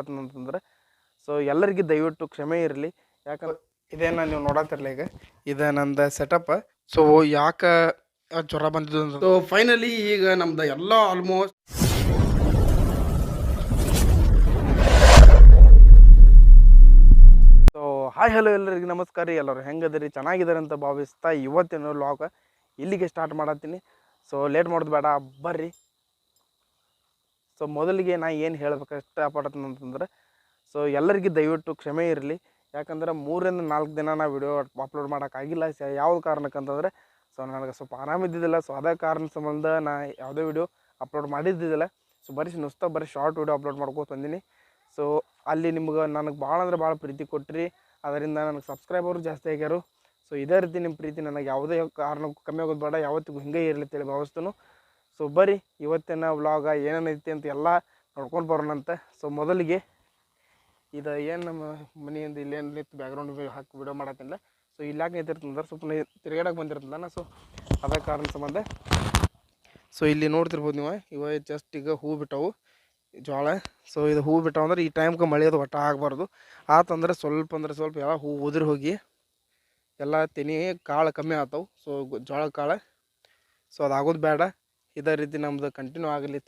ಅಂತಂದ್ರೆ ಸೊ ಎಲ್ಲರಿಗೂ ದಯವಿಟ್ಟು ಕ್ಷಮೆ ಇರಲಿ. ಯಾಕಂದ್ರೆ ಇದೇನ ನೀವು ನೋಡತ್ತಿರಲಿ ಈಗ ಇದು ನಂದು ಸೆಟಪ್ ಸೊ ಯಾಕೆ ಜ್ವರ ಬಂದಿದ್ದು ಸೊ ಫೈನಲಿ ಈಗ ನಮ್ದು ಎಲ್ಲ ಆಲ್ಮೋಸ್ಟ್ ಸೊ ಹಾಯ್ ಹಲೋ ಎಲ್ಲರಿಗೂ ನಮಸ್ಕಾರ ರೀ ಎಲ್ಲರೂ. ಹೆಂಗದಿರಿ? ಚೆನ್ನಾಗಿದ್ದಾರೆ ಅಂತ ಭಾವಿಸ್ತಾ ಇವತ್ತಿನ ಲಾಗ್ ಇಲ್ಲಿಗೆ ಸ್ಟಾರ್ಟ್ ಮಾಡತ್ತೀನಿ. ಸೊ ಲೇಟ್ ಮಾಡೋದು ಬೇಡ. ಬರ್ರಿ. ಸೊ ಮೊದಲಿಗೆ ನಾ ಏನು ಹೇಳಬೇಕು ಅಂತಂದ್ರೆ ಸೊ ಎಲ್ಲರಿಗೂ ದಯವಿಟ್ಟು ಕ್ಷಮೆ ಇರಲಿ. ಯಾಕಂದ್ರೆ ಮೂರರಿಂದ ನಾಲ್ಕು ದಿನ ನಾ ವಿಡಿಯೋ ಅಪ್ಲೋಡ್ ಮಾಡೋಕ್ಕಾಗಿಲ್ಲ ಯಾವ ಕಾರಣಕ್ಕಂತಂದ್ರೆ ಸೊ ನನಗೆ ಸ್ವಲ್ಪ ಆರಾಮಿದ್ದಿದ್ದಿಲ್ಲ ಸೊ ಅದೇ ಕಾರಣ ಸಂಬಂಧ ನಾ ಯಾವುದೇ ವಿಡಿಯೋ ಅಪ್ಲೋಡ್ ಮಾಡಿದ್ದಿದ್ದಿಲ್ಲ. ಸೊ ಬರೀ ನುಸ್ತಾ, ಬರೀ ಶಾರ್ಟ್ ವಿಡಿಯೋ ಅಪ್ಲೋಡ್ ಮಾಡ್ಕೊತ ಬಂದೀನಿ. ಸೊ ಅಲ್ಲಿ ನಿಮ್ಗೆ ನನಗೆ ಭಾಳ ಅಂದ್ರೆ ಭಾಳ ಪ್ರೀತಿ ಕೊಟ್ಟಿರಿ ಅದರಿಂದ ನನಗೆ ಸಬ್ಸ್ಕ್ರೈಬರು ಜಾಸ್ತಿ ಆಗ್ಯಾರು. ಸೊ ಇದೇ ರೀತಿ ನಿಮ್ಮ ಪ್ರೀತಿ ನನಗೆ ಯಾವುದೇ ಕಾರಣಕ್ಕೂ ಕಮ್ಮಿ ಆಗೋದು ಬೇಡ. ಯಾವತ್ತಿಗೂ ಹಿಂಗೆ ಇರಲಿ ಅಂತೇಳಿ ಭಾವಿಸ್ತನು. ಸೊ ಬರ್ರಿ ಇವತ್ತಿನ ವ್ಲಾಗ ಏನೇನೈತಿ ಅಂತ ಎಲ್ಲ ನೋಡ್ಕೊಂಡು ಬರೋಣಂತ ಸೊ ಮೊದಲಿಗೆ ಇದು ಏನು ನಮ್ಮ ಮನೆಯಿಂದ ಇಲ್ಲೇನು ನಿಂತು ಬ್ಯಾಕ್ಗ್ರೌಂಡ್ ಹಾಕಿ ವಿಡಿಯೋ ಮಾಡತ್ತಿಲ್ಲ ಸೊ ಇಲ್ಲಿ ಯಾಕೆ ನಿಂತಿರ್ತಂದ್ರೆ ಸ್ವಲ್ಪ ತಿರುಗಾಡಕ್ಕೆ ಬಂದಿರ್ತಂದ ಸೊ ಅದೇ ಕಾರಣ ಸಂಬಂಧ. ಸೊ ಇಲ್ಲಿ ನೋಡ್ತಿರ್ಬೋದು ನೀವು, ಇವ ಜಸ್ಟ್ ಈಗ ಹೂ ಬಿಟ್ಟವು ಜೋಳ ಸೊ ಇದು ಹೂ ಬಿಟ್ಟವು ಅಂದ್ರೆ ಈ ಟೈಮ್ಗೆ ಮಳೆ ಅದು ಒಟ್ಟ ಆಗಬಾರ್ದು. ಆತಂದ್ರೆ ಸ್ವಲ್ಪ ಅಂದ್ರೆ ಸ್ವಲ್ಪ ಎಲ್ಲ ಹೂ ಉದುರಿ ಹೋಗಿ ಎಲ್ಲ ತೆನಿ ಕಾಳು ಕಮ್ಮಿ ಆತವು. ಸೊ ಜೋಳ ಕಾಳು. ಸೊ ಅದಾಗೋದು ಬೇಡ ಇದೇ ರೀತಿ ನಮ್ದು ಕಂಟಿನ್ಯೂ ಆಗಲಿ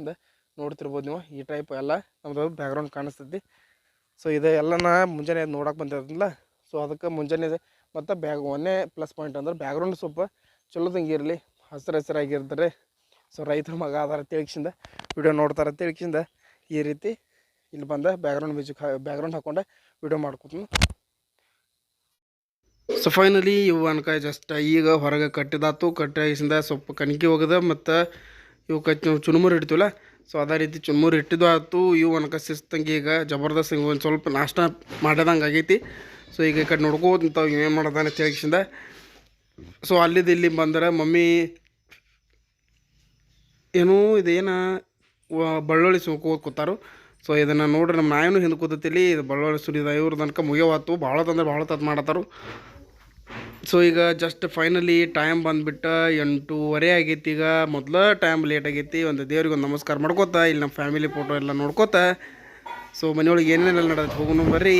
ಅಂತ ನೋಡ್ತಿರ್ಬೋದು ನೀವು. ಈ ಟೈಪ್ ಎಲ್ಲ ನಮ್ದು ಬ್ಯಾಕ್ಗ್ರೌಂಡ್ ಕಾಣಿಸ್ತೈತಿ. ಸೊ ಇದು ಎಲ್ಲನ ಮುಂಜಾನೆ ನೋಡೋಕೆ ನೋಡಕ್ಕೆ ಬಂದಿರೋದಿಲ್ಲ ಸೊ ಅದಕ್ಕೆ ಮುಂಜಾನೆ ಮತ್ತು ಬ್ಯಾಗ್ ಒಂದೇ ಪ್ಲಸ್ ಪಾಯಿಂಟ್ ಅಂದ್ರೆ ಬ್ಯಾಕ್ಗ್ರೌಂಡ್ ಸ್ವಲ್ಪ ಚಲೋದಂಗೆ ಇರಲಿ. ಹಸಿರು ಹಸಿರಾಗಿರ್ತಾರೆ ಸೊ ರೈತರ ಮಗ ಅದಾರ ತಿಳ್ಕಿಸಿಂದ ವಿಡಿಯೋ ನೋಡ್ತಾರೆ ತಿಳ್ಕಿಸಿಂದ ಈ ರೀತಿ ಇಲ್ಲಿ ಬಂದ ಬ್ಯಾಕ್ಗ್ರೌಂಡ್ ಮ್ಯೂಸಿಕ್ ಬ್ಯಾಕ್ಗ್ರೌಂಡ್ ಹಾಕೊಂಡೆ ವಿಡಿಯೋ ಮಾಡ್ಕೊತೀನಿ. ಸೊ ಫೈನಲಿ ಇವು ಅನ್ಕಾಯಿ ಜಸ್ಟ್ ಈಗ ಹೊರಗೆ ಕಟ್ಟಿದಾತು, ಕಟ್ಟಾಗಿಸಿಂದ ಸ್ವಲ್ಪ ಕಣಕಿ ಹೋಗದ ಮತ್ತು ಇವು ಕಟ್ ಚುನುಮುರು ಇಡ್ತೀವಲ್ಲ? ಸೊ ಅದೇ ರೀತಿ ಚುನುಮುರು ಇಟ್ಟಿದ್ದು ಆಯ್ತು. ಇವು ಅನ್ಕ ಸಿಸ್ತಂಗೆ ಈಗ ಜಬರ್ದಸ್ತ್ ಒಂದು ಸ್ವಲ್ಪ ನಾಷ್ಟ ಮಾಡ್ಯದಂಗೆ ಆಗೈತಿ. ಸೊ ಈಗ ಈ ಕಡೆ ಅಂತ ಏನು ಮಾಡೋದಾನೆ ತಿಳ್ಕಿಸಿಂದ ಸೊ ಅಲ್ಲಿದ್ದು ಇಲ್ಲಿ ಬಂದರೆ ಮಮ್ಮಿ ಏನೂ ಇದೇನು ಬಳ್ಳೊಳ್ಳಿ ಸುಕೋದ್ ಕೂತಾರು. ಸೊ ಇದನ್ನು ನೋಡ್ರಿ ನಮ್ಮ ನಾಯನೂ ಹಿಂದೆ ಕೂತತಿಲ್ಲಿ ಇದು ಬಳ್ಳೊಳ್ಳಿ ಸುರಿದ ಇವ್ರ ತನಕ ಮುಗಿಯವಾತು ಭಾಳ ತಂದ್ರೆ ಭಾಳ ತತ್ ಮಾಡತ್ತಾರು. ಸೊ ಈಗ ಜಸ್ಟ್ ಫೈನಲಿ ಟೈಮ್ ಬಂದುಬಿಟ್ಟು ಎಂಟೂವರೆ ಆಗೈತಿ. ಈಗ ಮೊದಲ ಟೈಮ್ ಲೇಟ್ ಆಗೈತಿ. ಒಂದು ದೇವ್ರಿಗೆ ಒಂದು ನಮಸ್ಕಾರ ಮಾಡ್ಕೋತ, ಇಲ್ಲಿ ನಮ್ಮ ಫ್ಯಾಮಿಲಿ ಫೋಟೋ ಎಲ್ಲ ನೋಡ್ಕೋತ. ಸೊ ಮನೆಯೊಳಗೆ ಏನೇನೆಲ್ಲ ನಡೆದು ಹೋಗೋಣ ಬರ್ರಿ.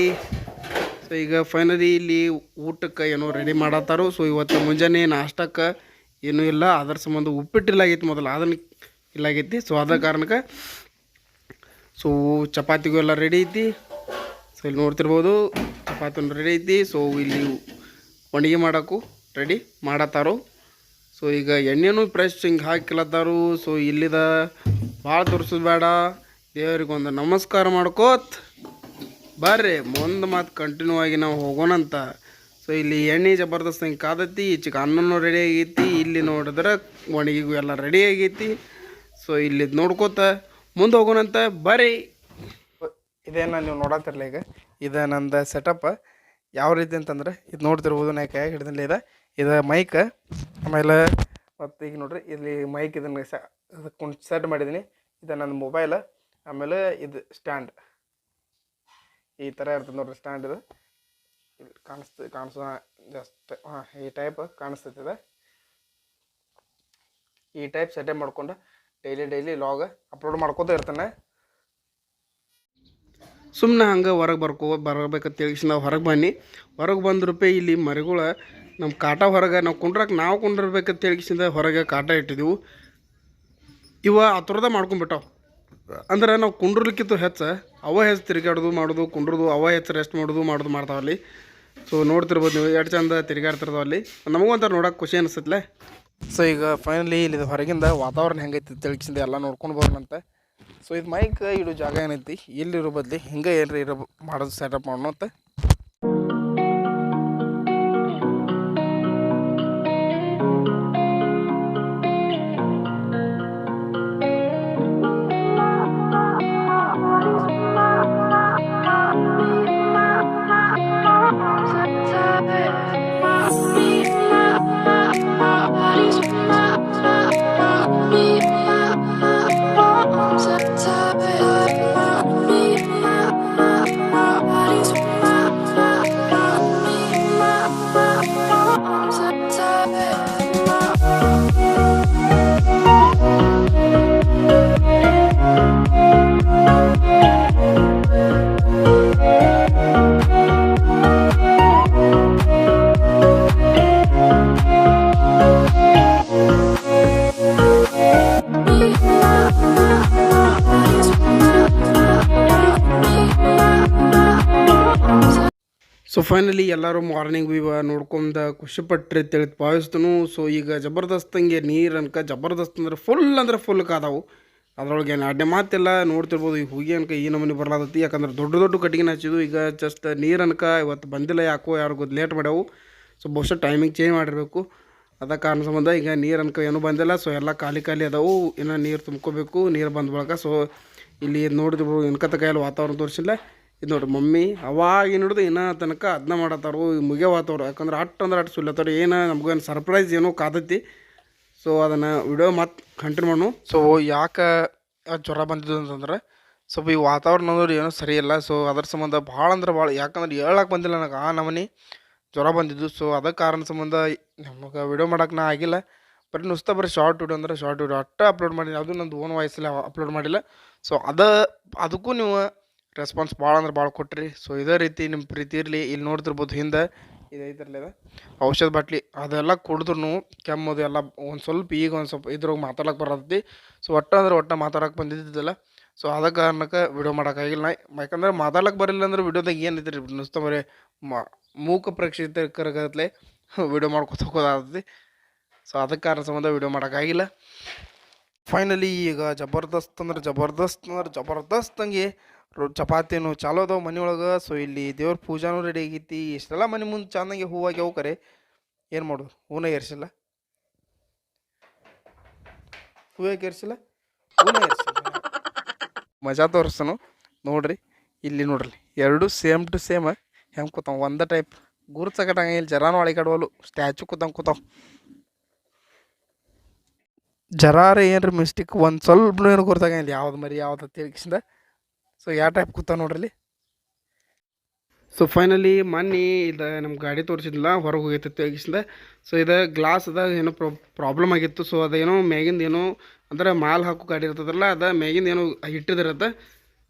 ಸೊ ಈಗ ಫೈನಲಿ ಇಲ್ಲಿ ಊಟಕ್ಕೆ ಏನೋ ರೆಡಿ ಮಾಡತ್ತಾರೋ. ಸೊ ಇವತ್ತು ಮುಂಜಾನೆ ನಾಷ್ಟಕ್ಕೆ ಏನೂ ಇಲ್ಲ. ಅದ್ರ ಸಂಬಂಧ ಉಪ್ಪಿಟ್ಟಿಲ್ಲ ಆಗೈತಿ ಮೊದಲು. ಅದನ್ನು ಇಲ್ಲಾಗೈತಿ. ಸೊ ಅದ ಕಾರಣಕ್ಕೆ ಸೊ ಚಪಾತಿಗೂ ಎಲ್ಲ ರೆಡಿ ಐತಿ. ಸೊ ಇಲ್ಲಿ ನೋಡ್ತಿರ್ಬೋದು, ಚಪಾತಿನೂ ರೆಡಿ ಐತಿ. ಸೊ ಇಲ್ಲಿ ಒಣಗಿ ಮಾಡೋಕ್ಕೂ ರೆಡಿ ಮಾಡತ್ತಾರು ಸೊ ಈಗ ಎಣ್ಣೆನೂ ಫ್ರೆಶ್ ಹಿಂಗೆ ಹಾಕಿಲತ್ತಾರು ಸೊ ಇಲ್ಲಿದ ಭಾಳ ತೋರಿಸೋದು ಬೇಡ. ದೇವರಿಗೊಂದು ನಮಸ್ಕಾರ ಮಾಡ್ಕೋತ್ ಬರ್ರಿ. ಮುಂದೆ ಮಾತು ಕಂಟಿನ್ಯೂ ಆಗಿ ನಾವು ಹೋಗೋಣಂತ. ಸೊ ಇಲ್ಲಿ ಎಣ್ಣೆ ಜಬರ್ದಸ್ತ್ ಹಿಂಗೆ ಕಾದೈತಿ ಈಚೆಗೆ ಅನ್ನನೂ ರೆಡಿ ಆಗೈತಿ. ಇಲ್ಲಿ ನೋಡಿದ್ರೆ ಒಣಗಿಗೂ ಎಲ್ಲ ರೆಡಿ ಆಗೈತಿ. ಸೊ ಇಲ್ಲಿ ನೋಡ್ಕೋತ ಮುಂದೆ ಹೋಗೋಣಂತ. ಬರ್ರಿ. ಇದೇನ ನೀವು ನೋಡತ್ತಿರಲಿ ಈಗ? ಇದು ನಂದು ಸೆಟಪ್ ಯಾವ ರೀತಿ ಅಂತಂದ್ರೆ ಇದು ನೋಡ್ತಿರ್ಬೋದು ನಾ ಕೈಯಾಗ ಹಿಡ್ದಿಲ್ಲ ಇದೆ. ಇದು ಮೈಕ್ ಆಮೇಲೆ ಮತ್ತು ಈಗ ನೋಡ್ರಿ ಇಲ್ಲಿ ಮೈಕ್ ಇದನ್ನು ಕುಂಟ್ ಸೆಟ್ ಮಾಡಿದ್ದೀನಿ ಇದು ನನ್ನ ಮೊಬೈಲ್ ಆಮೇಲೆ ಇದು ಸ್ಟ್ಯಾಂಡ್ ಈ ಥರ ಇರ್ತದೆ ನೋಡ್ರಿ ಸ್ಟ್ಯಾಂಡ್ ಇದು. ಇಲ್ಲಿ ಕಾಣಿಸ್ತು, ಕಾಣಿಸೋ ಜಸ್ಟ್ ಹಾಂ, ಈ ಟೈಪ್ ಕಾಣಿಸ್ತೈತಿದೆ ಈ ಟೈಪ್ ಸೆಟಪ್ ಮಾಡ್ಕೊಂಡು ಡೈಲಿ ಡೈಲಿ ಲಾಗ್ ಅಪ್ಲೋಡ್ ಮಾಡ್ಕೋತ ಇರ್ತಾನೆ. ಸುಮ್ಮನೆ ಹಂಗೆ ಹೊರಗೆ ಬರ್ಕೋ ಬರಬೇಕಂತ ತಿಳಿಸಿ ನಾವು ಹೊರಗೆ ಬನ್ನಿ. ಹೊರಗೆ ಬಂದ ರೂಪಾಯಿ ಇಲ್ಲಿ ಮರಿಗಳ ನಮ್ಮ ಕಾಟ ಹೊರಗೆ ನಾವು ಕುಂಡ್ರಕ್ಕೆ ನಾವು ಕುಂಡಿರ್ಬೇಕಂತ ತಿಳಿಸಿಂದ ಹೊರಗೆ ಕಾಟ ಇಟ್ಟಿದ್ದೆವು ಇವ ಹತ್ರದ ಮಾಡ್ಕೊಂಬಿಟ್ಟಾವ. ಅಂದ್ರೆ ನಾವು ಕುಂಡ್ರಲಿಕ್ಕಿಂತ ಹೆಚ್ಚು ಅವ ಹೆಚ್ಚು ತಿರುಗಾಡೋದು, ಮಾಡೋದು, ಕುಂಡ್ರದು, ಅವ ಹೆಚ್ಚು ರೆಸ್ಟ್ ಮಾಡೋದು ಮಾಡೋದು ಮಾಡ್ತಾವಲ್ಲಿ ಸೊ ನೋಡ್ತಿರ್ಬೋದು ನೀವು, ಎಷ್ಟು ಚಂದ ತಿರುಗಾಡ್ತಿರ್ತಾವ ಅಲ್ಲಿ. ನಮಗೂ ಒಂಥರ ನೋಡೋಕೆ ಖುಷಿ ಅನಿಸುತ್ತಲೇ ಸೊ ಈಗ ಫೈನಲಿ ಇಲ್ಲಿ ಹೊರಗಿಂದ ವಾತಾವರಣ ಹೆಂಗೈತಿ ತಿಳಿಸಿಂದ ಎಲ್ಲ ನೋಡ್ಕೊಂಡು ಬರೋಣಂತೆ. ಸೊ ಇದು ಮೈಕ್ ಇಡೋ ಜಾಗ ಏನೈತಿ? ಎಲ್ಲಿರೋ ಬದಲಿ, ಹಿಂಗೆ ಏನ್ರಿ ಇರೋ ಮಾಡೋದು ಸೆಟಪ್ ಮಾಡೋಣ ಅಂತ ಫೈನಲಿ ಎಲ್ಲರೂ ಮಾರ್ನಿಂಗ್ ವಿವ ನೋಡ್ಕೊಂಡ ಖುಷಿಪಟ್ರಿ ತಿಳಿ ಭಾವಿಸ್ತನು ಸೊ ಈಗ ಜಬರ್ದಸ್ತಂಗೆ ನೀರು ಅನ್ಕ ಜಬರ್ದಸ್ತ್ ಅಂದ್ರೆ ಫುಲ್ ಅಂದ್ರೆ ಫುಲ್ ಕಾದವು. ಅದ್ರೊಳಗೆ ಏನು ಅಡ್ಡೆ ಮಾತೆಲ್ಲ ನೋಡ್ತಿರ್ಬೋದು. ಈ ಹೋಗಿ ಅನ್ಕ ಈ ನಮೂನಿ ಬರ್ಲಾದತಿ ಯಾಕಂದ್ರೆ ದೊಡ್ಡ ದೊಡ್ಡ ಕಟ್ಟಿಗೆ ಹಚ್ಚಿದ್ವು. ಈಗ ಜಸ್ಟ್ ನೀರು ಅನ್ಕ ಇವತ್ತು ಬಂದಿಲ್ಲ ಯಾಕೋ ಯಾರು ಗೊತ್ತು ಲೇಟ್ ಮಾಡ್ಯಾವು. ಸೊ ಬಹುಶಃ ಟೈಮಿಂಗ್ ಚೇಂಜ್ ಮಾಡಿರಬೇಕು. ಅದ ಕಾರಣ ಸಂಬಂಧ ಈಗ ನೀರು ಅನ್ಕ ಏನೂ ಬಂದಿಲ್ಲ. ಸೊ ಎಲ್ಲ ಖಾಲಿ ಖಾಲಿ ಅದಾವು. ಇನ್ನು ನೀರು ತುಂಬ್ಕೋಬೇಕು. ನೀರು ಬಂದ ಬಳಿಕ. ಸೊ ಇಲ್ಲಿ ನೋಡಿದ್ರು ಇನ್ಕತ್ತ ಕೈಯಲ್ಲಿ ವಾತಾವರಣ ತೋರಿಸಿಲ್ಲ. ಇದು ನೋಡ್ರಿ, ಮಮ್ಮಿ ಅವಾಗಿನ ಹಿಡಿದು ಇನ್ನೂ ತನಕ ಅದನ್ನ ಮಾಡತ್ತಾರು ಮುಗಿಯವಾತವ್ರು ಯಾಕಂದ್ರೆ ಅಟ್ ಅಂದ್ರೆ ಅಟ್ ಸುಲ್ಲತ್ತವ್ರು ಏನು ನಮಗೇನು ಸರ್ಪ್ರೈಸ್ ಏನೋ ಕಾದೈತಿ ಸೊ ಅದನ್ನು ವಿಡಿಯೋ ಮತ್ತೆ ಕಂಟಿನ್ಯೂ ಮಾಡು ಸೊ ಯಾಕೆ ಜ್ವರ ಬಂದಿದ್ದು ಅಂತಂದ್ರೆ, ಸ್ವಲ್ಪ ಈ ವಾತಾವರಣ ಅಂದ್ರೆ ಏನೋ ಸರಿ ಇಲ್ಲ. ಸೊ ಅದ್ರ ಸಂಬಂಧ ಭಾಳ ಅಂದ್ರೆ ಭಾಳ, ಯಾಕಂದ್ರೆ ಹೇಳಕ್ಕೆ ಬಂದಿಲ್ಲ ನನಗೆ ಆ ನಮನಿ. ಜ್ವರ ಬಂದಿದ್ದು. ಸೊ ಅದಕ್ಕೆ ಕಾರಣ ಸಂಬಂಧ ನಮಗೆ ವಿಡಿಯೋ ಮಾಡೋಕೆ ನಾ ಆಗಿಲ್ಲ. ಬರೀ ನುಸ್ತ ಬರೀ ಶಾರ್ಟ್ ವಿಡಿಯೋ ಅಂದರೆ ಶಾರ್ಟ್ ವಿಡಿಯೋ ಅಟ್ಟ ಅಪ್ಲೋಡ್ ಮಾಡಿದ್ದೀನಿ ಅದು ನಂದು ಓನ್ ವಾಯ್ಸಲ್ಲಿ ಅಪ್ಲೋಡ್ ಮಾಡಿಲ್ಲ. ಸೊ ಅದ, ಅದಕ್ಕೂ ನೀವು ರೆಸ್ಪಾನ್ಸ್ ಭಾಳ ಅಂದ್ರೆ ಭಾಳ ಕೊಟ್ರಿ. ಸೊ ಇದೇ ರೀತಿ ನಿಮ್ಮ ಪ್ರೀತಿ ಇರಲಿ. ಇಲ್ಲಿ ನೋಡ್ತಿರ್ಬೋದು ಹಿಂದೆ ಇದೈತಿರಲಿ ಅದ ಔಷಧ ಬಾಟ್ಲಿ, ಅದೆಲ್ಲ ಕುಡಿದ್ರು ಕೆಮ್ಮದು ಎಲ್ಲ ಒಂದು ಸ್ವಲ್ಪ ಈಗ ಒಂದು ಸ್ವಲ್ಪ ಇದ್ರಾಗ ಮಾತಾಡಕ್ಕೆ ಬರತ್ತೈತಿ ಸೊ ಒಟ್ಟು ಅಂದ್ರೆ ಒಟ್ಟು ಮಾತಾಡಕ್ಕೆ ಬಂದಿದ್ದಿಲ್ಲ ಸೊ ಅದ ಕಾರಣಕ್ಕೆ ವಿಡಿಯೋ ಮಾಡೋಕ್ಕಾಗಿಲ್ಲ ನಾ ಯಾಕಂದ್ರೆ ಮಾತಾಡಕ್ಕೆ ಬರಲಿಲ್ಲ ಅಂದ್ರೆ ವಿಡಿಯೋದಾಗ ಏನು ಐತ್ರಿ? ನುಸ್ತ ಬರೀ ಮಾ, ಮೂಕ ಪ್ರೇಕ್ಷಕರಗತ್ಲೆ ವಿಡಿಯೋ ಮಾಡ್ಕೊತ ಹೋಗೋದಾಗ್ತೈತಿ. ಸೊ ಅದಕ್ಕೆ ಕಾರಣ ಸಂಬಂಧ ವಿಡಿಯೋ ಮಾಡೋಕ್ಕಾಗಿಲ್ಲ ಫೈನಲಿ ಈಗ ಜಬರ್ದಸ್ತ್ ಅಂದ್ರೆ ಜಬರ್ದಸ್ತ್ ಅಂದ್ರೆ ಜಬರ್ದಸ್ತ್ ಹಂಗೆ ರೊ ಚಪಾತಿನೂ ಚಾಲೋ ಅದಾವ ಒಳಗೆ ಸೊ ಇಲ್ಲಿ ದೇವ್ರ ಪೂಜಾನೂ ರೆಡಿ ಆಗೈತಿ. ಇಷ್ಟೆಲ್ಲ ಮನೆ ಮುಂದೆ ಚೆನ್ನಾಗಿ ಹೂವಾಗಿ ಕರೆ ಏನು ಮಾಡೋದು? ಹೂನ ಏರ್ಸಿಲ್ಲ? ಹೂವು ಯಾಕೆ ಏರ್ಸಿಲ್ಲ? ಹೂನ ಏರಿಸಿಲ್ಲ. ಮಜಾ ತೋರಿಸ್ತಾನು ನೋಡ್ರಿ, ಇಲ್ಲಿ ನೋಡ್ರಿ. ಎರಡು ಸೇಮ್ ಟು ಸೇಮ್ ಹೆಂಗೆ ಕೂತಾವ? ಒಂದೇ ಟೈಪ್ ಗುರುತಕಟಂಗ ಇಲ್ಲಿ ಜರಾನು ಅಳಿಕಾಡ್ವಲು ಸ್ಟ್ಯಾಚು ಕೂತಂಗೆ ಕೂತಾವ. ಜರಾರ ಏನ್ರಿ ಮಿಸ್ಟೇಕ್ ಒಂದು ಸ್ವಲ್ಪ ಏನು ಗುರ್ತಾಗಿಲ್ಲ ಯಾವ್ದು ಮರಿ, ಯಾವ್ದು ತಿಳ್ಕಿಸಿಂದ ಸೊ ಯಾವ ಟೈಪ್ ಕೂತ ನೋಡ್ರಿ ಇಲ್ಲಿ ಸೊ ಫೈನಲಿ ಮೊನ್ನೆ ಇದು ನಮ್ಮ ಗಾಡಿ ತೋರಿಸಿದ್ಲ ಹೊರಗೆ ಹೋಗಿತ್ತು ಆಗಿಸಿಂದ ಸೊ ಇದು ಗ್ಲಾಸ್ ಅದ, ಏನೋ ಪ್ರೊ ಪ್ರಾಬ್ಲಮ್ ಆಗಿತ್ತು. ಸೊ ಅದೇನೋ ಮ್ಯಾಗಿಂದ ಏನೋ, ಅಂದ್ರೆ ಮಾಲ್ ಹಾಕೋ ಗಾಡಿ ಇರ್ತದಲ್ಲ, ಅದ ಮ್ಯಾಗಿಂದ ಏನೋ ಇಟ್ಟಿದಿರತ್ತೆ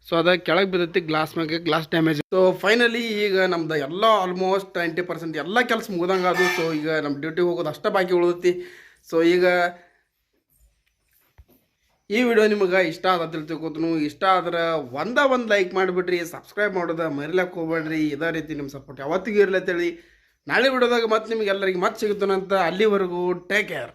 ಸೊ ಅದ ಕೆಳಗೆ ಬಿದ್ದೈತಿ ಗ್ಲಾಸ್ ಮ್ಯಾಗೆ ಗ್ಲಾಸ್ ಡ್ಯಾಮೇಜ್ ಸೊ ಫೈನಲಿ ಈಗ ನಮ್ದು ಎಲ್ಲ ಆಲ್ಮೋಸ್ಟ್ ಟ್ವೆಂಟಿ ಪರ್ಸೆಂಟ್ ಎಲ್ಲ ಕೆಲಸ ಮುಗ್ದಂಗೆ ಅದು ಸೊ ಈಗ ನಮ್ಮ ಡ್ಯೂಟಿ ಹೋಗೋದು ಅಷ್ಟೇ ಬಾಕಿ ಉಳಿದೈತಿ. ಸೊ ಈಗ ಈ ವಿಡಿಯೋ ನಿಮಗೆ ಇಷ್ಟ ಆದ ತಿಳ್ಕೊತನು. ಇಷ್ಟ ಆದ್ರೆ ಒಂದ ಒಂದು ಲೈಕ್ ಮಾಡಿಬಿಡ್ರಿ ಸಬ್ಸ್ಕ್ರೈಬ್ ಮಾಡೋದ ಮರಿಲಕ್ಕೆ ಹೋಗ್ಬೇಡ್ರಿ. ಇದೇ ರೀತಿ ನಿಮ್ಮ ಸಪೋರ್ಟ್ ಯಾವತ್ತಿಗೂ ಇರಲಿ ಅಂತೇಳಿ. ನಾಳೆ ವಿಡಿಯೋದಾಗ ಮತ್ತೆ ನಿಮಗೆಲ್ಲರಿಗೆ ಮತ್ತೆ ಸಿಗುತ್ತಾನಂತ ಅಲ್ಲಿವರೆಗೂ ಟೇಕ್ ಕೇರ್